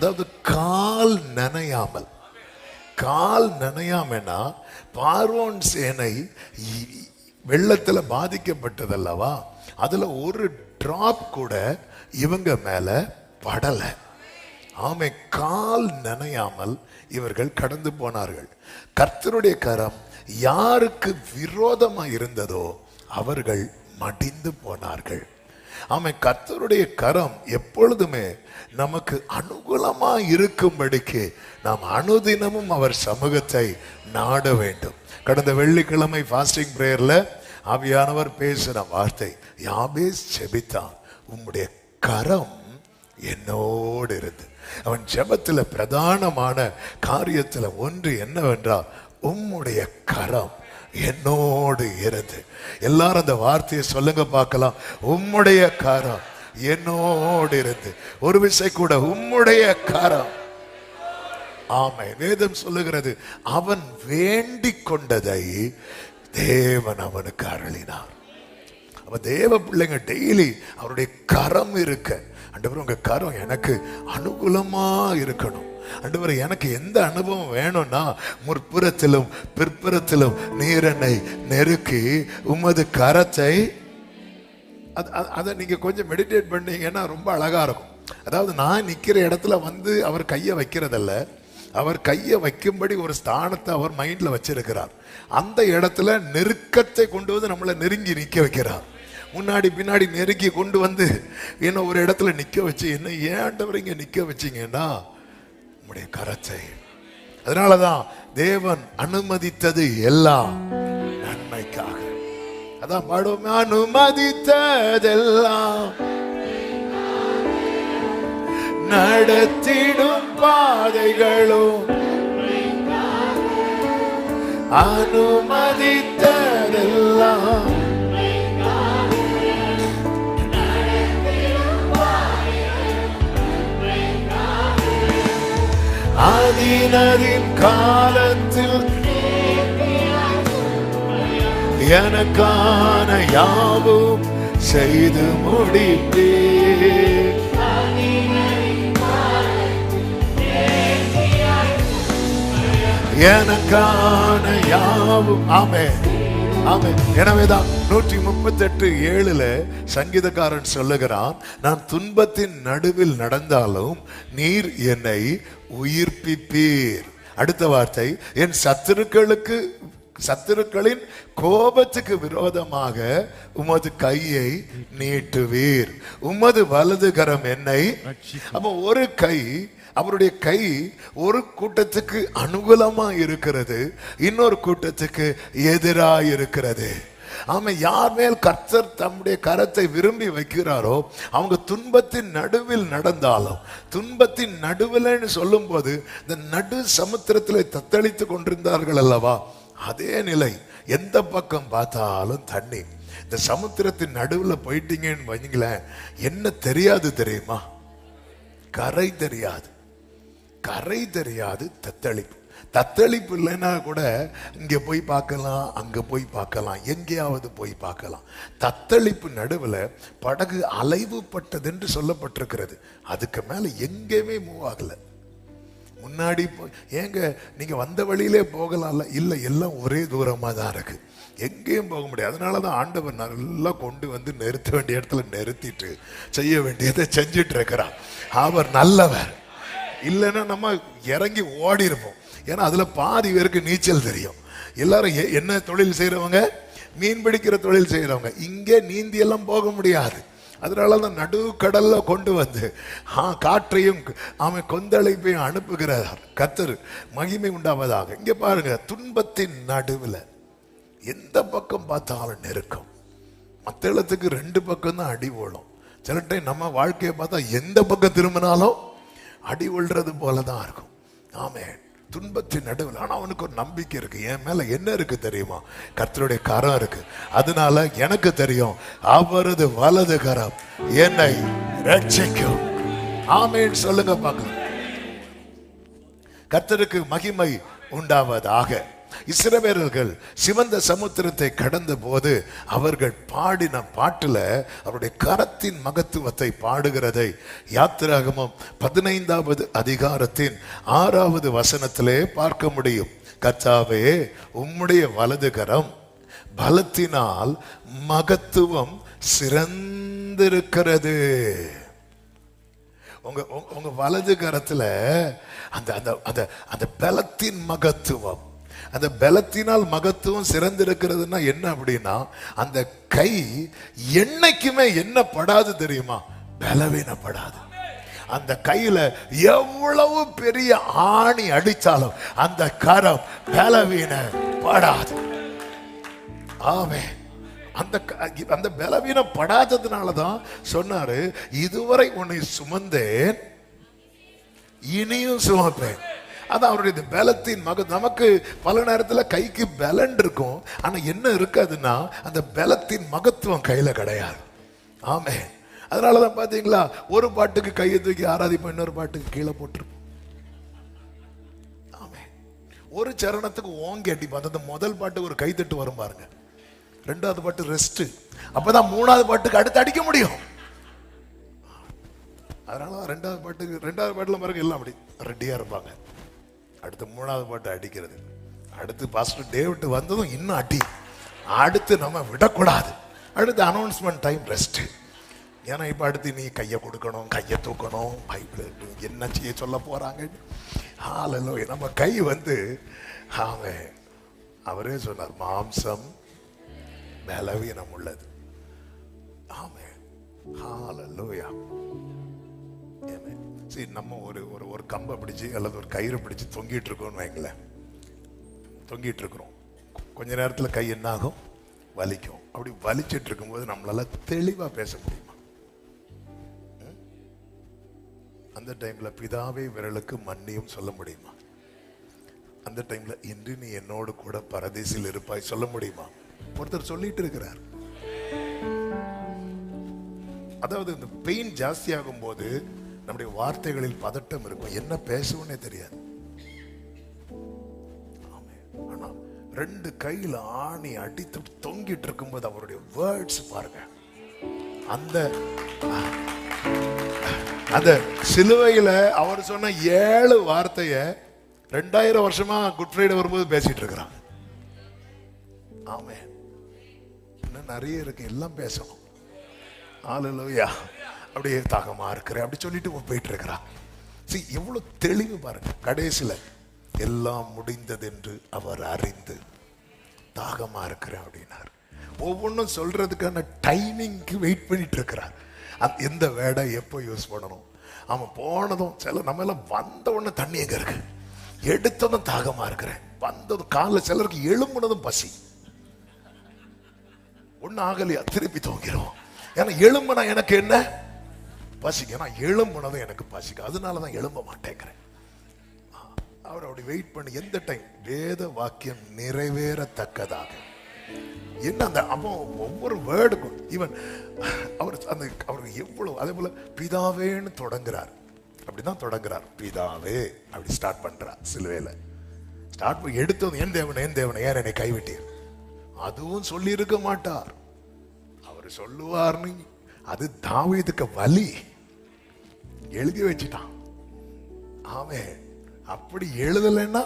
அதாவது கால் நனையாமல். கால் நனையாமனா பார்வோன் சேனை வெள்ளத்தில் பாதிக்கப்பட்டதல்லவா? அதில் ஒரு டிராப் கூட இவங்க மேலே படலை. ஆமை கால் நனையாமல் இவர்கள் கடந்து போனார்கள். கர்த்தருடைய கரம் யாருக்கு விரோதமாக இருந்ததோ அவர்கள் மடிந்து போனார்கள். ஆமை கர்த்தருடைய கரம் எப்பொழுதுமே நமக்கு அனுகூலமா இருக்கும்படிக்கு நாம் அனுதினமும் அவர் சமூகத்தை நாட வேண்டும். கடந்த வெள்ளிக்கிழமை ஃபாஸ்டிங் பிரேயர்ல ஆவியானவர் பேசின வார்த்தை யாபேஸ் செபித்தான் உம்முடைய கரம் என்னோடு இருந்து. அவன் ஜெபத்துல பிரதானமான காரியத்துல ஒன்று என்னவென்றால் உம்முடைய கரம் என்னோடு இருந்து. எல்லாரும் அந்த வார்த்தையை சொல்லுங்க பார்க்கலாம். உம்முடைய கரம் என்னோடு இருந்து. ஒரு விசை கூட உம்முடைய கரம். ஆமை வேதம் சொல்லுகிறது அவன் வேண்டிக் கொண்டதை தேவன் அவனுக்கு அருளினார். அப்ப தேவ பிள்ளைங்க டெய்லி அவருடைய கரம் இருக்க. ஆண்டவர் உங்க கரம் எனக்கு அனுகூலமா இருக்கணும். ஆண்டவர் எனக்கு எந்த அனுபவம் வேணும்னா முற்புறத்திலும் பிற்புறத்திலும் நீரனை நெருக்கி உமது கரத்தை அது- அதை நீங்கள் கொஞ்சம் மெடிடேட் பண்ணீங்கன்னா ரொம்ப அழகா இருக்கும். அதாவது நான் நிற்கிற இடத்துல வந்து அவர் கையை வைக்கிறதில்ல. அவர் கையை வைக்கும்படி ஒரு ஸ்தானத்தை அவர் மைண்ட்ல வச்சிருக்கிறார். அந்த இடத்துல நெருக்கத்தை கொண்டு வந்து நம்மளை நெருங்கி நிற்க வைக்கிறார். முன்னாடி பின்னாடி நெருக்கி கொண்டு வந்து என்ன ஒரு இடத்துல நிற்க வச்சு என்ன ஏன் இங்கே நிற்க வச்சிங்கன்னா வச்சீங்கன்னா உம்முடைய கரத்தை. அதனாலதான் தேவன் அனுமதித்தது எல்லாம் நன்மைக்காக. அதான் பாடுவோம். அனுமதித்ததெல்லாம் நடத்திடும் பாதைகளும் அனுமதித்ததெல்லாம் அதினதின் காலத்தில் எனக்கான யாவும் செய்து முடிப்பே எனக்கான யாவும் ஆமே ஆமே எனவேதான் நூற்றி முப்பத்தி எட்டு ஏழுல சங்கீதக்காரன் சொல்லுகிறான் நான் துன்பத்தின் நடுவில் நடந்தாலும் நீர் என்னை உயிர்ப்பிப்பீர். அடுத்த வார்த்தை என் சத்துருக்களுக்கு சத்துருக்களின் கோபத்துக்கு விரோதமாக உமது கையை நீட்டுவீர். உமது வலது கரம் என்னை அப்ப ஒரு கை அவருடைய கை ஒரு கூட்டத்துக்கு அனுகூலமா இருக்கிறது இன்னொரு கூட்டத்துக்கு எதிரா இருக்கிறது. ஆமா யார் மேல் கர்த்தர் தம்முடைய கரத்தை விரும்பி வைக்கிறாரோ அவங்க துன்பத்தின் நடுவில் நடந்தாலும் துன்பத்தின் நடுவில்னு சொல்லும்போது இந்த நடு சமுத்திரத்தில் தத்தளித்து கொண்டிருந்தார்கள் அல்லவா? அதே நிலை எந்த பக்கம் பார்த்தாலும் தண்ணி இந்த சமுத்திரத்தின் நடுவில் போயிட்டீங்கன்னு வைங்களேன் என்ன தெரியாது தெரியுமா? கரை தெரியாது. கரை தெரியாது தத்தளிப்பு. தத்தளிப்பு இல்லைன்னா கூட இங்கே போய் பார்க்கலாம் அங்கே போய் பார்க்கலாம் எங்கேயாவது போய் பார்க்கலாம். தத்தளிப்பு நடுவில் படகு அலைவுப்பட்டதென்று சொல்லப்பட்டிருக்கிறது. அதுக்கு மேலே எங்கேயுமே மூவ் ஆகலை. முன்னாடி போய் ஏங்க நீங்கள் வந்த வழியிலே போகலாம்ல இல்லை எல்லாம் ஒரே தூரமாக தான் இருக்குது எங்கேயும் போக முடியாது. அதனால தான் ஆண்டவர் நல்லா கொண்டு வந்து நிறுத்த வேண்டிய இடத்துல நிறுத்திட்டு செய்ய வேண்டியதை செஞ்சிட்டு இருக்கிறார். அவர் நல்லவர். இல்லைன்னா நம்ம இறங்கி ஓடி இருப்போம். ஏன்னா அதுல பாதி பேருக்கு நீச்சல் தெரியும். எல்லாரும் என்ன தொழில் செய்கிறவங்க மீன் பிடிக்கிற தொழில் செய்கிறவங்க இங்கே நீந்தி எல்லாம் போக முடியாது. அதனால தான் நடுக்கடல்ல கொண்டு வந்து ஆ காற்றையும் அவன் கொந்தளிப்பையும் அனுப்புகிறார் கத்தர் மகிமை உண்டாவதாக. இங்கே பாருங்க துன்பத்தின் நடுவில் எந்த பக்கம் பார்த்தாலும் நெருக்கம். மற்ற இடத்துக்கு ரெண்டு பக்கம் தான் அடி ஓடும். சில டைம் நம்ம வாழ்க்கையை பார்த்தா எந்த பக்கம் திரும்பினாலும் அடி விழுறது போல தான் இருக்கும். ஆமே துன்பத்தின் நடுவில். ஆனால் அவனுக்கு ஒரு நம்பிக்கை இருக்கு. என் மேல என்ன இருக்கு தெரியுமா? கர்த்தருடைய கரம் இருக்கு. அதனால எனக்கு தெரியும் அவரது வலது கரம் என்னை ரட்சிக்கும் ஆமேன். சொல்லுங்க பார்க்கலாம். கர்த்தருக்கு மகிமை உண்டாவதாக. இஸ்ரவேலர்கள் சிவந்த சமுத்திரத்தை கடந்த போது அவர்கள் பாடின பாட்டுல அவருடைய கரத்தின் மகத்துவத்தை பாடுகிறதை யாத்திராகமம் பதினைந்தாவது அதிகாரத்தின் ஆறாவது வசனத்திலே பார்க்க முடியும். கத்தாவே உம்முடைய வலது கரம் பலத்தினால் மகத்துவம் சிறந்திருக்கிறது. உங்க உங்க- உங்க வலது கரத்துல அந்த அந்த அந்த அந்த பலத்தின் மகத்துவம் அந்த பலத்தினால் மகத்துவம் சிறந்திருக்கிறதுனா என்ன அப்படின்னா அந்த கை என்னைக்குமே என்ன படாது தெரியுமா? பலவீனப்படாது. அந்த கையில எவ்வளவு பெரிய ஆணி அடிச்சாலும் அந்த கரம் பலவீனப்படாது. ஆமே அந்த அந்த பலவீனம் படாததுனால தான் சொன்னாரு இதுவரை உன்னை சுமந்தேன் இனியும் சுமப்பேன். அது அவருடைய இந்த பலத்தின் மக நமக்கு பல நேரத்தில் கைக்கு பலன் இருக்கும். ஆனால் என்ன இருக்காதுன்னா அந்த பலத்தின் மகத்துவம் கையில் கிடையாது. ஆமே. அதனாலதான் பார்த்தீங்களா ஒரு பாட்டுக்கு கையை தூக்கி ஆராதிப்போம் இன்னொரு பாட்டுக்கு கீழே போட்டிருப்போம். ஆமே. ஒரு சரணத்துக்கு ஓங்கி அடிப்போம். அந்த முதல் பாட்டுக்கு ஒரு கைத்தட்டு வரும் பாருங்க. ரெண்டாவது பாட்டு ரெஸ்ட் அப்பதான் மூணாவது பாட்டுக்கு அடுத்து அடிக்க முடியும். அதனால ரெண்டாவது பாட்டுக்கு ரெண்டாவது பாட்டுல பாருங்க எல்லாம் அப்படி ரெடியா இருப்பாங்க. அடுத்து மூணாவது பாட்டு அடிக்கிறது. அடுத்து பாஸ்டர் டேவிட் வந்ததும் இன்னும் அடி. அடுத்து நம்ம விடக்கூடாது. அடுத்து அனௌன்ஸ்மெண்ட் டைம் ரெஸ்ட்டு ஏன்னா இப்போ அடுத்து நீ கையை கொடுக்கணும் கையை தூக்கணும் பைப்பில் என்ன செய்ய சொல்ல போகிறாங்கன்னு ஹாலலோ நம்ம கை வந்து அவன் அவரே சொன்னார் மாம்சம் பலவீனம் உள்ளது ஆமே. ஹாலலோயா சரி நம்ம ஒரு ஒரு ஒரு கம்பை பிடிச்சு அல்லது ஒரு கயிறு பிடிச்சு தொங்கிட்டு இருக்கோம்னு வைங்களேன். தொங்கிட்டு இருக்கிறோம் கொஞ்ச நேரத்தில் கை என்னாகும்? வலிக்கும். அப்படி வலிச்சிட்டு இருக்கும்போது நம்மளால தெளிவாக பேச முடியுமா? அந்த டைம்ல பிதாவே விரலுக்கு மன்னியும் சொல்ல முடியுமா? அந்த டைம்ல இன்று நீ என்னோடு கூட பரதேசில் இருப்பாய் சொல்ல முடியுமா? ஒருத்தர் சொல்லிட்டு இருக்கிறார் அதாவது இந்த பெயின் ஜாஸ்தியாகும் போது நம்முடைய வார்த்தைகளில் பதட்டம் இருக்கும். என்ன பேசுவோன்னே தெரியாது. ஆனா ரெண்டு கையில ஆணி அடித்து தொங்கிட்டு இருக்கும்போது அவருடைய வேர்ட்ஸ் பாருங்க. அந்த அந்த சிலுவையில அவர் சொன்ன ஏழு வார்த்தைய ரெண்டாயிரம் வருஷமா குட் ஃப்ரைடே வரும்போது பேசிட்டு இருக்கிறாங்க ஆமே இன்னும் நிறைய இருக்கு. எல்லாம் பேசணும். ஆளுலோயா அப்படியே தாகமா இருக்கிறேன் அப்படி சொல்லிட்டு போயிட்டு இருக்கிறான். சரி எவ்வளவு தெளிவு பாருங்க. கடைசியில எல்லாம் முடிந்தது என்று அவர் அறிந்து தாகமா இருக்கிறேன் அப்படின்னார். ஒவ்வொன்றும் சொல்றதுக்கான டைமிங்க்கு வெயிட் பண்ணிட்டு இருக்கிறார். அந் எந்த வேடை எப்போ யூஸ் பண்ணணும்? அவன் போனதும் சில நம்ம எல்லாம் வந்த உடனே தண்ணி எங்க இருக்கு? எடுத்ததும் தாகமா இருக்கிறேன். வந்ததும் காலைல சிலருக்கு எழும்புனதும் பசி. ஒன்றும் ஆகலையா? திருப்பி தூங்கிடும் ஏன்னா எலும்புனா எனக்கு என்ன? பசிக்கு. ஏன்னா எழும்புனது எனக்கு பசிக்கு. அதனால தான் எழும்ப மாட்டேங்கிறேன். அவர் அப்படி வெயிட் பண்ணி எந்த டைம் வேத வாக்கியம் நிறைவேறத்தக்கதாக. என்ன அந்த அப்போ ஒவ்வொரு வேர்டுக்கும் ஈவன் அவர் அந்த அவருக்கு எவ்வளவு அதே போல பிதாவேன்னு தொடங்குறார். அப்படிதான் தொடங்குறார். பிதாவே அப்படி ஸ்டார்ட் பண்றார் சிலுவையில். ஸ்டார்ட் பண்ணி எடுத்தது என் தேவனை என் தேவனை ஏன் என்னை கைவிட்டீர்? அதுவும் சொல்லியிருக்க மாட்டார். அவர் சொல்லுவார்னு அது தாவீதுக்கு வலி. எழுதி வச்சிட்டான் ஆமே அப்படி எழுதலைன்னா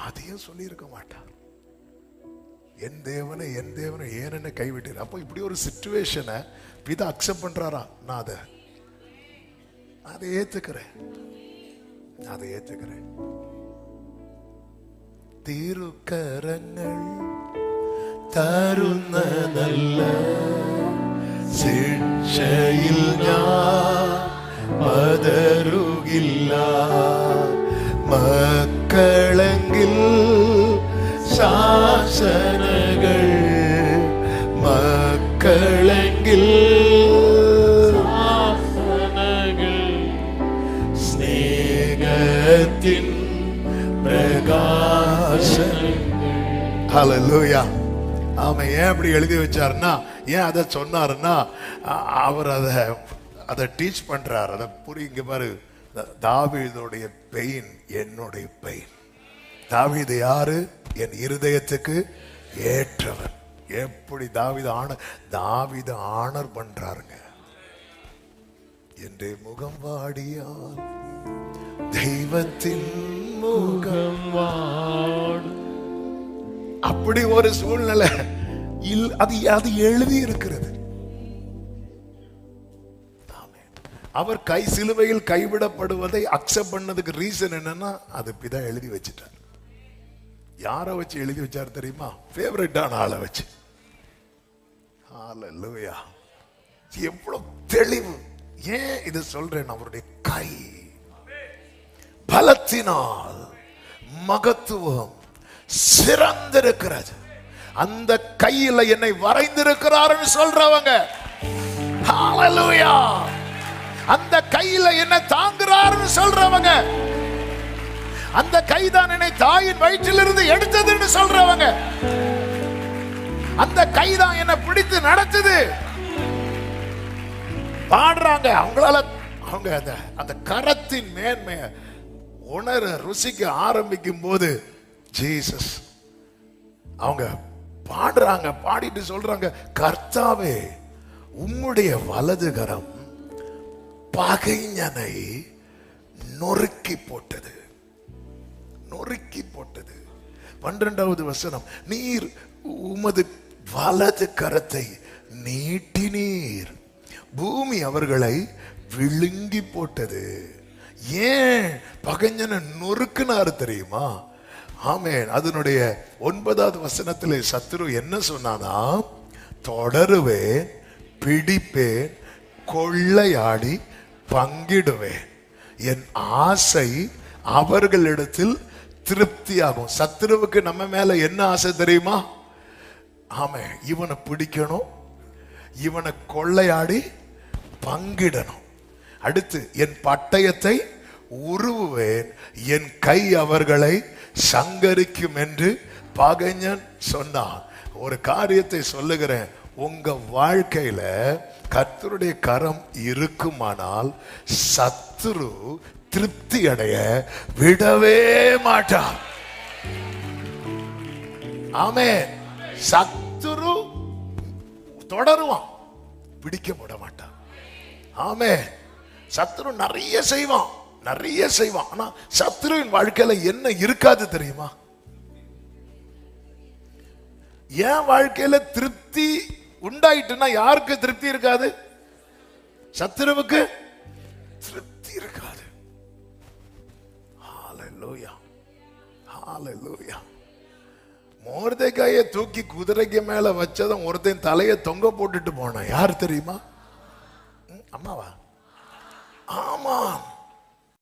அதையும் சொல்லி இருக்க மாட்டார் என் தேவனை என் தேவனை ஏன் என்ன கைவிட்டீர் அப்போ இப்படி ஒரு சுச்சுவேஷனை பிதா அக்செப்ட் பண்றாரா நான் அதை அதை ஏத்துக்கிறேன் அதை ஏத்துக்கிறேன் തിരുക്കരങ്ങൾ തരുന്ന നല്ല ശിക്ഷയിൽ ഞാൻ പതറുകില്ല മക്കളെങ്കിൽ ശാസനകൾ മക്കളെങ്കിൽ സ്നേഹത്തിൻ பிரகாசம் ஹalleluya ஆமா ஏன் அப்படி எழுதி வச்சாருன்னா ஏன் அதை சொன்னாருன்னா அவர் அதை அதை டீச் பண்றார். அதை புரி இங்க பாரு. தாவீதுடைய பெயின் என்னுடைய பெயின் தாவீது யாரு? என் இருதயத்துக்கு ஏற்றவர். எப்படி தாவீது ஆன தாவீது ஆனர் பண்றாருங்க. என்று முகம் வாடியால் தெய்வத்தின் முகம் அப்படி ஒரு சூழ்நிலை. அது அது எழுதி இருக்கிறது. அவர் கை சிலுவையில் கைவிடப்படுவதை அக்செப்ட் பண்ணதுக்கு ரீசன் என்னன்னா அது இப்படிதான் எழுதி வச்சுட்டார். யாரை வச்சு எழுதி வச்சார் தெரியுமா? ஃபேவரட்டான ஆளை வச்சு. ஹalleluya எவ்வளவு தெளிவு. ஏன் இது சொல்றேன்? அவருடைய கை. பலத்தினால் மகத்துவம் சிறந்திருக்கிறது. அந்த கையில என்னை வரைந்திருக்கிறாருன்னு சொல்றவங்க. அந்த கையில என்ன தாங்குறாருன்னு சொல்றவங்க. அந்த கைதான் என்னை தாயின் வயிற்றிலிருந்து எடுத்ததுன்னு சொல்றவங்க. அந்த கைதான் என்னை பிடித்து நடத்துது. பாடுறாங்க. அவங்களால அவங்க அந்த அந்த கரத்தின் மேன்மையை உணர ருசிக்க ஆரம்பிக்கும் போது ஜீசஸ் அவங்க பாடுறாங்க பாடிட்டு சொல்றாங்க கர்த்தாவே உம்முடைய வலது கரம் பகைஞனை நொறுக்கி போட்டது. நொறுக்கி போட்டது. பன்னிரெண்டாவது வசனம் நீர் உமது வலது கரத்தை நீட்டினீர். பூமி அவர்களை விழுங்கி போட்டது. ஏன்? பகைஞனை நொறுக்குனாரு தெரியுமா? ஆமேன். அதனுடைய ஒன்பதாவது வசனத்திலே சத்துரு என்ன சொன்னானா தொடருவேன் பிடிப்பேன் கொள்ளையாடி பங்கிடுவேன். என் ஆசை அவர்களிடத்தில் திருப்தியாகும். சத்துருவுக்கு நம்ம மேல என்ன ஆசை தெரியுமா? ஆமே இவனை பிடிக்கணும் இவனை கொள்ளையாடி பங்கிடணும். அடுத்து என் பட்டயத்தை உருவுவேன் என் கை அவர்களை சங்கரிக்கும் என்று பகைஞன் சொன்னான். ஒரு காரியத்தை சொல்லுகிறேன். உங்க வாழ்க்கையில கத்தருடைய கரம் இருக்குமானால் சத்துரு திருப்தி அடைய விடவே மாட்டான் ஆமே சத்துரு தொடருவான். பிடிக்க விட மாட்டான். ஆமே சத்துரு நிறைய செய்வான். நிறைய செய்வான். ஆனா சத்ருவின் வாழ்க்கையில என்ன இருக்காது தெரியுமா? என் வாழ்க்கையில திருப்தி உண்டாயிட்டுன்னா யாருக்கு திருப்தி இருக்காது? சத்ருவுக்கு திருப்தி இருக்காது. மோர்தைக்காய தூக்கி குதிரைக்கு மேல வச்சதும் ஒருத்தன் தலையை தொங்க போட்டுட்டு போனான். யார் தெரியுமா? அம்மாவா? ஆமா